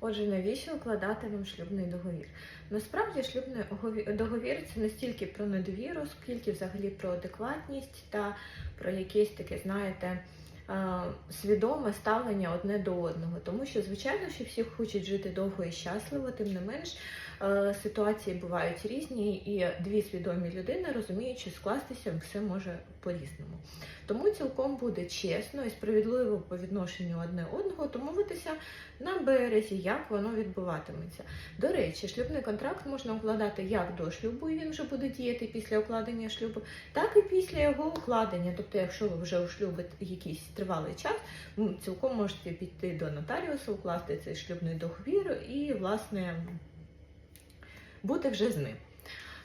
Отже, навіщо укладати вам шлюбний договір? Насправді шлюбний договір це не стільки про недовіру, скільки взагалі про адекватність та про якесь таке, знаєте, свідоме ставлення одне до одного. Тому що, звичайно, що всі хочуть жити довго і щасливо, тим не менш. е, Ситуації бувають різні, і дві свідомі людини розуміють, що скластися все може по-різному. Тому цілком буде чесно і справедливо по відношенню одне одного домовитися на березі, як воно відбуватиметься. До речі, шлюбний контракт можна укладати як до шлюбу, і він вже буде діяти після укладення шлюбу, так і після його укладення. Тобто, якщо ви вже у шлюбі якийсь тривалий час, ну, цілком можете піти до нотаріуса, укласти цей шлюбний договір і, власне, бути вже з ним.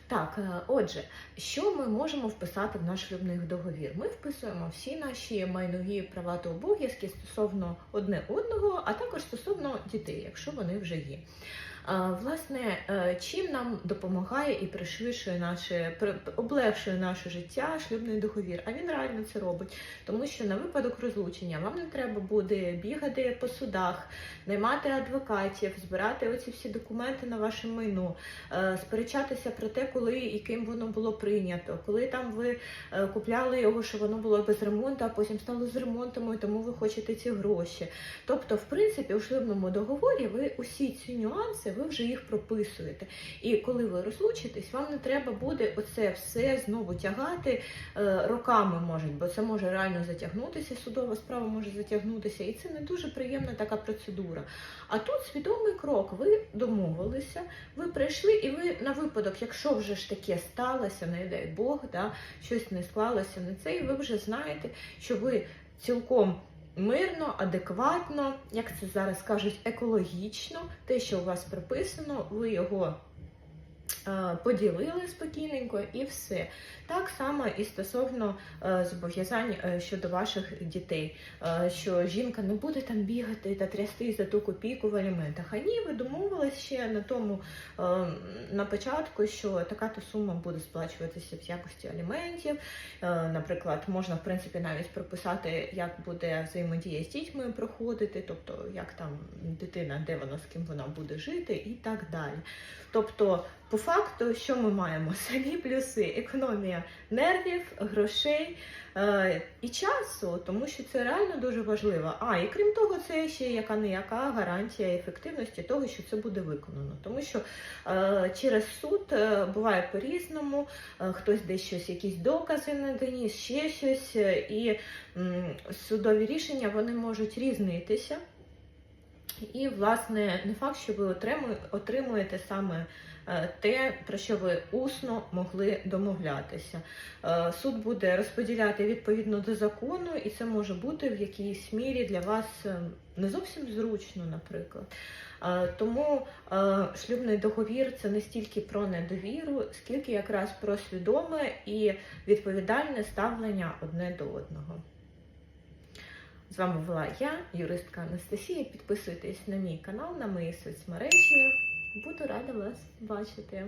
Так, е, отже, що ми можемо вписати в наш шлюбний договір? Ми вписуємо всі наші майнові права та обов'язки стосовно одне одного, а також стосовно дітей, якщо вони вже є. Власне, е, чим нам допомагає і пришвидшує наше облегшує наше життя шлюбний договір? А він реально це робить, тому що на випадок розлучення вам не треба буде бігати по судах, наймати адвокатів, збирати оці всі документи на ваше майно, е, сперечатися про те, коли і ким воно було прийнято, коли там ви е, купляли його, що воно було без ремонту, а потім стало з ремонтом, і тому ви хочете ці гроші. Тобто, в принципі, у шлюбному договорі ви усі ці нюанси, ви вже їх прописуєте. І коли ви розлучитесь, вам не треба буде оце все знову тягати е, роками, може, бо це може реально затягнутися, судова справа може затягнутися, і це не дуже приємна така процедура. А тут свідомий крок. Ви домовилися, ви прийшли, і ви на випадок, якщо вже ж таке сталося, не дай Бог, да, щось не склалося на це, і ви вже знаєте, що ви цілком мирно, адекватно, як це зараз кажуть, екологічно, те, що у вас прописано, ви його. Е, Поділили спокійненько і все. Так само і стосовно е, зобов'язань е, щодо ваших дітей, що жінка не буде там бігати та трясти за ту копійку в аліментах. А ні, ви домовились ще на тому на початку, що така то сума буде сплачуватися в якості аліментів. Наприклад, можна в принципі навіть прописати, як буде взаємодія з дітьми проходити, тобто як там дитина, де вона з ким вона буде жити, і так далі. Тобто, по факту, що ми маємо? Самі плюси, економія нервів, грошей е, і часу, тому що це реально дуже важливо. А і крім того, це ще яка не яка гарантія ефективності того, що це буде виконано. Тому що е, через суд е, буває по-різному, е, хтось десь щось, якісь докази не доніс, ще щось, е, і м, судові рішення вони можуть різнитися. І, власне, не факт, що ви отримуєте саме е, те, про що ви усно могли домовлятися. Е, Суд буде розподіляти відповідно до закону, і це може бути в якійсь мірі для вас е, не зовсім зручно, наприклад. Тому шлюбний договір це не стільки про недовіру, скільки якраз про свідоме і відповідальне ставлення одне до одного. З вами була я, юристка Анастасія. Підписуйтесь на мій канал, на мої соцмережі. Буду рада вас бачити.